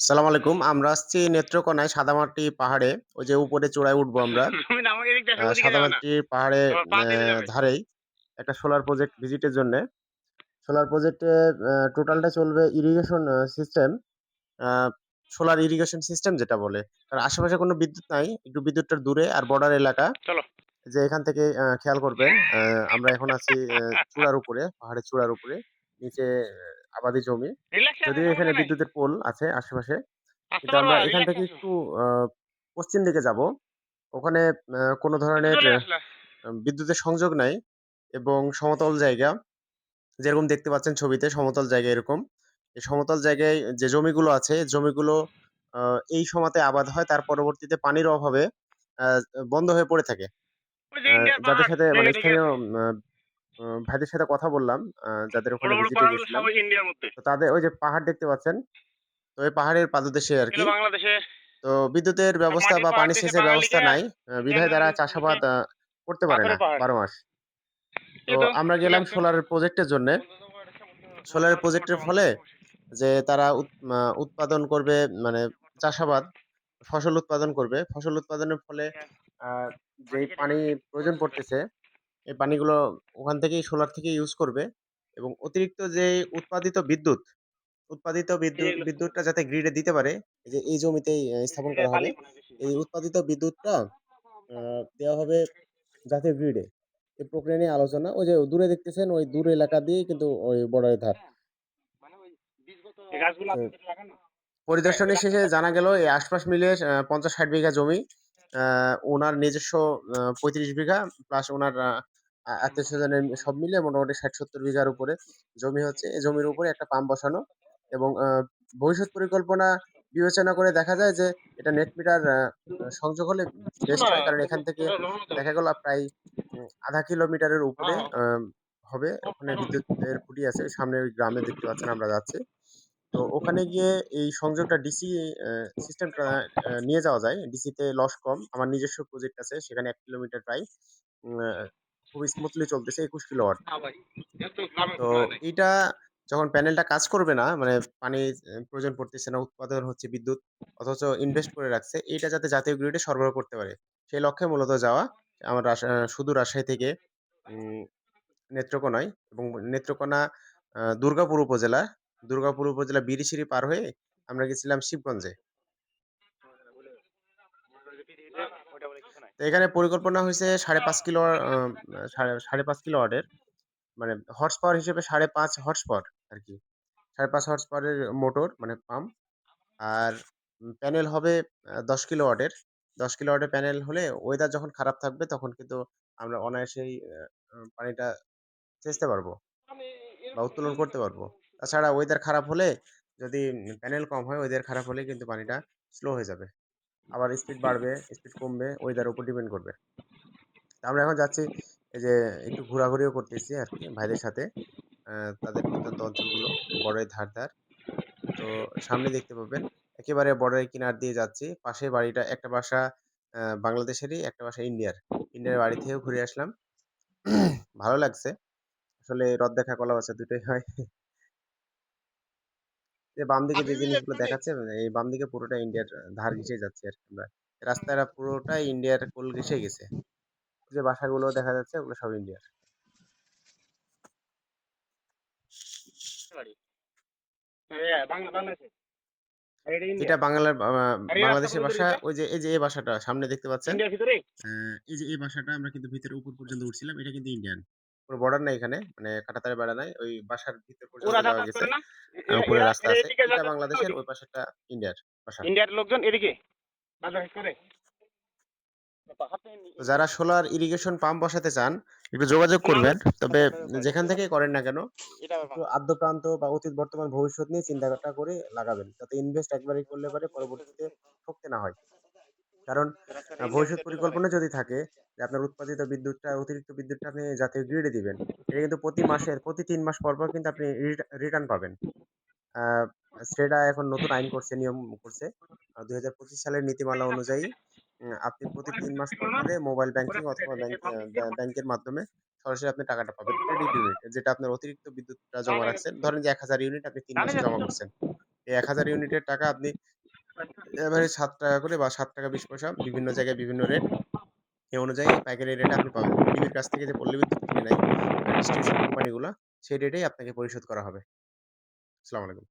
সালাম আলাইকুম। আমরা আসছি নেত্রকোনায় সাদামাটি পাহাড়ে। ওই যে উপরে চূড়ায় উঠবো আমরা। সাদামাটির পাহাড়ে। ধারেই একটা সোলার প্রজেক্ট ভিজিটের জন্যে। সোলার প্রজেক্টে টোটালটা চলবে irrigation system. Solar irrigation system যেটা বলে। আর আশেপাশে কোনো বিদ্যুৎ নাই। একটু বিদ্যুৎটা দূরে আর বর্ডার এলাকা। যে এখান থেকে খেয়াল করবেন আমরা এখন আছি চূড়ার উপরে, পাহাড়ের চূড়ার উপরে। নিচে আবাদি জমি। যদিও এখানে বিদ্যুতের পোল আছে আশেপাশে। কিন্তু আমরা এখান থেকে একটু পশ্চিম দিকে যাব। ওখানে কোনো ধরনের বিদ্যুতের সংযোগ নাই এবং সমতল জায়গা। যেরকম দেখতে পাচ্ছেন ছবিতে সমতল জায়গা এরকম। এই সমতল জায়গায় যে জমিগুলো আছে, জমিগুলো এই সময়তে আবাদ হয়। তার পরবর্তীতে পানির অভাবে বন্ধ হয়ে পড়ে থাকে। যাদের সাথে মানে স্থানীয় ভাইদের সাথে কথা বললাম, যাদের ওখানে ভিজিটে গেছিলাম। তাদের ওই যে পাহাড় দেখতে পাচ্ছেন। তো ওই পাহাড়ের পাদদেশে আরকি। বাংলাদেশে তো বিদ্যুতের ব্যবস্থা বা পানি সেচের ব্যবস্থা নাই। বিধায় তারা চাষাবাদ করতে পারে না। ১২ মাস। তো আমরা গেলাম। সোলারের প্রজেক্টের জন্যে। সোলারের প্রজেক্টের ফলে যে তারা উৎ উৎপাদন করবে মানে চাষাবাদ, ফসল উৎপাদন করবে। ফসল উৎপাদনের ফলে যেই পানি প্রয়োজন পড়তেছে, এই পানিগুলো ওখান থেকেই সোলার থেকে ইউজ করবে এবং অতিরিক্ত যে উৎপাদিত বিদ্যুৎ, উৎপাদিত বিদ্যুৎ বিদ্যুৎটা যাতে গ্রিডে দিতে পারে, যে এই জমিতেই স্থাপন করা হবে। মনে হয়। এই উৎপাদিত বিদ্যুৎটা দেওয়া হবে জাতীয় গ্রিডে। এই প্রক্রিয়া নিয়ে আলোচনা। ওই যে দূরে দেখতেছেন ওই দূর এলাকা দিয়েই কিন্তু ওই বর্ডারের ধার। তো আপনাদের লাগানো? হ্যাঁ, পরিদর্শনের শেষে জানা গেল এই আশপাশ মিলে পঞ্চাশ ৫০-৬০ বিঘা জমি। আ উনার নিজস্ব পঁয়ত্রিশ বিঘা প্লাস উনার আ আ আত্মীয়স্বজনের সব মিলিয়ে মোটামুটি ৬০-৭০ বিঘার উপরে জমি হচ্ছে। এই জমির উপরে একটা পাম্প বসানো এবং আ ভবিষ্যৎ পরিকল্পনা বিবেচনা করে দেখা যায় যে এটা নেট মিটার আ আ সংযোগ হলে বেস্ট হয়। কারণ এখান থেকে দেখা গেল প্রায় উম ০.৫ কিলোমিটারের উপরে আ হবে। ওখানে বিদ্যুতের খুঁটি আছে। সামনে ওই গ্রামে দেখতে পাচ্ছেন আমরা যাচ্ছি। তো ওখানে গিয়ে এই সংযোগটা ডিসি অ্যা সিস্টেমটা নিয়ে যাওয়া যায়। ডিসিতে লস কম। আমার নিজস্ব প্রজেক্ট আছে। সেখানে ১ কিলোমিটার প্রায় উম আ খুব স্মুথলি চলতেছে ২১ কিলোওয়াট। তো। এইটা যখন প্যানেলটা কাজ করবে না, মানে পানি প্রয়োজন পড়তেছে না, উৎপাদন হচ্ছে বিদ্যুৎ অথচ ইনভেস্ট করে রাখছে। এটা যাতে জাতীয় গ্রিডে সরবরাহ করতে পারে। সেই লক্ষ্যে মূলত যাওয়া। আমার সুদূর রাজশাহী থেকে উম নেত্রকোনায় এবং নেত্রকোনা দুর্গাপুর উপজেলা। দুর্গাপুর উপজেলা বিরিশিরি পার হয়ে আমরা গেছিলাম শিবগঞ্জে। এখানে পরিকল্পনা হয়েছে সাড়ে পাঁচ কিলো সাড়ে ৫.৫ কিলোওয়াটের। মানে হর্স পাওয়ার হিসেবে ৫.৫ হর্স পাওয়ার আর কি সাড়ে পাঁচ হর্স পাওয়ারের মোটর মানে পাম্প। আর প্যানেল হবে দশ কিলো ১০ কিলোওয়াটের। ১০ কিলোওয়াটের প্যানেল হলে ওয়েদার যখন খারাপ থাকবে তখন কিন্তু আমরা অনায়াসেই পানিটা সেচতে পারব বা উত্তোলন করতে পারব। তাছাড়া ওয়েদার খারাপ হলে যদি প্যানেল কম হয়, ওয়েদার খারাপ হলে কিন্তু পানিটা স্লো হয়ে যাবে। আবার স্পিড বাড়বে, স্পিড কমবে, ওয়েদার উপর ডিপেন্ড করবে। তো আমরা এখন যাচ্ছি এই যে একটু ঘোরাঘুরিও করতেছি আর কি ভাইদের সাথে। তাদের প্রত্যন্ত অঞ্চলগুলো বর্ডারের ধার, ধার। তো সামনে দেখতে পাবেন একেবারে বর্ডারের কিনার দিয়ে যাচ্ছি। পাশের বাড়িটা একটা বাসা বাংলাদেশেরই, একটা বাসা ইন্ডিয়ার। ইন্ডিয়ার বাড়ি থেকেও ঘুরে আসলাম। ভালো লাগছে। আসলে রদ দেখা কলা বাছা দুটোই হয়। যে বাম দিকে যে জিনিসগুলো দেখাচ্ছে মানে এই বাম দিকে পুরোটা ইন্ডিয়ার ধার ঘেঁষে যাচ্ছে আর কি আমরা। রাস্তাটা পুরোটা ইন্ডিয়ার কোল ঘেঁষে গেছে। যে বাসাগুলো দেখা যাচ্ছে ওগুলো সব ইন্ডিয়ার। এটা বাংলার বাংলাদেশের ভাষা ওই যে এই যে এই ভাষাটা সামনে দেখতে পাচ্ছেন? এই যে এই ভাষাটা আমরা কিন্তু ভিতরে উপর পর্যন্ত উঠছিলাম এটা কিন্তু ইন্ডিয়ান। কোন বর্ডার নাই এখানে। মানে কাঁটাতারের বেড়া নাই। ওই বাসার ভিতর পর্যন্ত যাওয়া গেছে। উপরে রাস্তা আছে। এটা বাংলাদেশের? ওই পাশেরটা ইন্ডিয়ার বাসা। ইন্ডিয়ার লোকজন এদিকে? বাজার করে? যারা সোলার ইরিগেশন পাম্প বসাতে চান, একটু যোগাযোগ করবেন। তবে যেখান থেকে করেন না কেন, এটা একটু আদ্যপ্রান্ত বা অতীত বর্তমান ভবিষ্যৎ নিয়ে চিন্তাটা করে লাগাবেন। যাতে ইনভেস্ট একবারেই করলে পারে পরবর্তীতে ঠকতে না হয়। কারণ ভবিষ্যৎ পরিকল্পনা যদি থাকে যে আপনার উৎপাদিত বিদ্যুৎটা অতিরিক্ত বিদ্যুৎটা আপনি জাতীয় গ্রিডে দিবেন। এটা কিন্তু প্রতি মাসের প্রতি তিন মাস পর, পর কিন্তু আপনি রিটার্ন পাবেন। সেটা এখন নতুন আইন করছে, নিয়ম করছে। আ ২০২৫ সালের নীতিমালা অনুযায়ী আপনি প্রতি তিন মাস পর, পরে মোবাইল ব্যাংকিং অথবা ব্যাংকের মাধ্যমে সরাসরি আপনি টাকাটা পাবেন। ক্রেডিট ইউনিট যেটা আপনার অতিরিক্ত বিদ্যুৎটা জমা রাখছেন। ধরেন যে ১০০০ ইউনিট আপনি তিন মাসে জমা করছেন। এই ১,০০০ ইউনিটের টাকা আপনি এভারেজ ৳৭ করে বা ৳৭.২০ বিভিন্ন জায়গায় বিভিন্ন রেট। এই অনুযায়ী পাইকারি রেটে আপনি পাবেন। বিডিবির কাছ থেকে যে পল্লী বিদ্যুৎ কিনে নেয় ডিস্ট্রিবিউশন কোম্পানিগুলো সেই রেটেই আপনাকে পরিশোধ করা হবে। আসসালামু আলাইকুম।